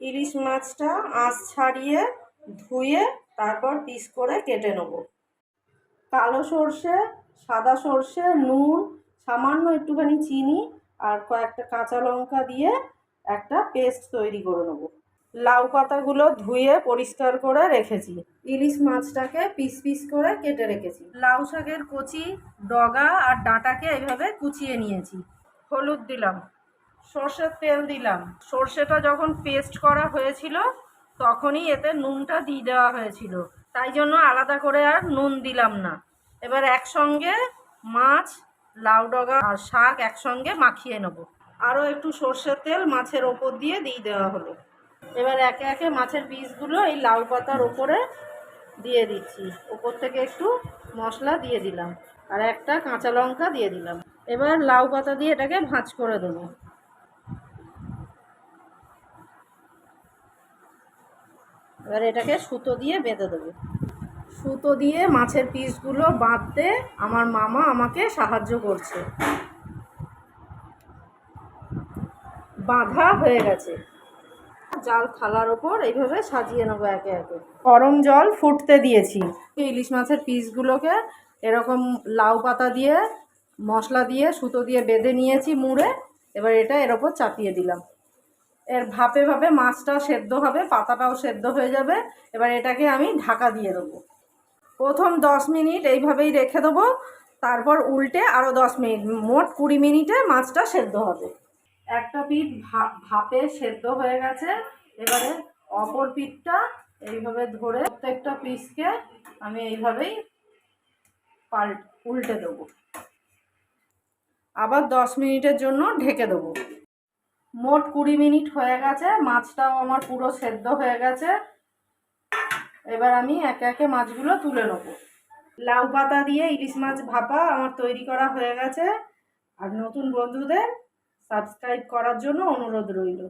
ইলিশ মাছটা আঁচ ছাড়িয়ে, ধুয়ে তারপর পিস করে কেটে নেব। কালো সর্ষে, সাদা সর্ষে, নুন, সামান্য একটুখানি চিনি আর কয়েকটা কাঁচা লঙ্কা দিয়ে একটা পেস্ট তৈরি করে নেব। লাউ পাতাগুলো ধুয়ে পরিষ্কার করে রেখেছি। ইলিশ মাছটাকে পিস পিস করে কেটে রেখেছি। লাউ শাকের কচি, ডগা আর ডাঁটাকে এইভাবে কুচিয়ে নিয়েছি। হলুদ দিলাম। সর্ষের তেল দিলাম। সর্ষেটা যখন পেস্ট করা হয়েছিল, তখনই এতে নুনটা দিয়ে দেওয়া হয়েছিল। তাই জন্য আলাদা করে আর নুন দিলাম না। এবার একসঙ্গে মাছ, লাউ ডগা আর শাক একসঙ্গে মাখিয়ে নেব। আরও একটু সর্ষের তেল মাছের ওপর দিয়ে দিয়ে দেওয়া হলো। এবার একে একে মাছের পিসগুলো এই লাউ পাতার ওপরে দিয়ে দিচ্ছি। ওপর থেকে একটু মশলা দিয়ে দিলাম। আর একটা কাঁচা লঙ্কা দিয়ে দিলাম। এবার লাউ পাতা দিয়ে এটাকে ভাঁজ করে দেবো। এবার এটাকে সুতো দিয়ে বেঁধে দেবো। সুতো দিয়ে মাছের পিসগুলো বাঁধতে আমার মামা আমাকে সাহায্য করছে। বাঁধা হয়ে গেছে। জাল থালার ওপর এইভাবে সাজিয়ে নেব একে একে। গরম জল ফুটতে দিয়েছি। ইলিশ মাছের পিসগুলোকে এরকম লাউ পাতা দিয়ে, মশলা দিয়ে সুতো দিয়ে বেঁধে নিয়েছি মুড়ে। এবার এটা এর ওপর চাপিয়ে দিলাম। এর ভাপে ভাপে মাছটা সেদ্ধ হবে, পাতাটাও সেদ্ধ হয়ে যাবে। এবার এটাকে আমি ঢাকা দিয়ে দেবো। প্রথম দশ মিনিট এইভাবেই রেখে দেবো। তারপর উল্টে আরও দশ মিনিট, মোট কুড়ি মিনিটে মাছটা সেদ্ধ হবে। একটা পিঠ ভাপে সেদ্ধ হয়ে গেছে। এবারে অপর পিঠটা এইভাবে ধরে প্রত্যেকটা পিসকে আমি এইভাবেই পাল উল্টে দেবো। আবার দশ মিনিটের জন্য ঢেকে দেবো। মোট কুড়ি মিনিট হয়ে গেছে, মাছটাও আমার পুরো সেদ্ধ হয়ে গেছে। এবার আমি একে একে মাছগুলো তুলে নেব। লাউ পাতা দিয়ে ইলিশ মাছ ভাপা আমার তৈরি করা হয়ে গেছে। আর নতুন বন্ধুদের সাবস্ক্রাইব করার জন্য অনুরোধ রইল।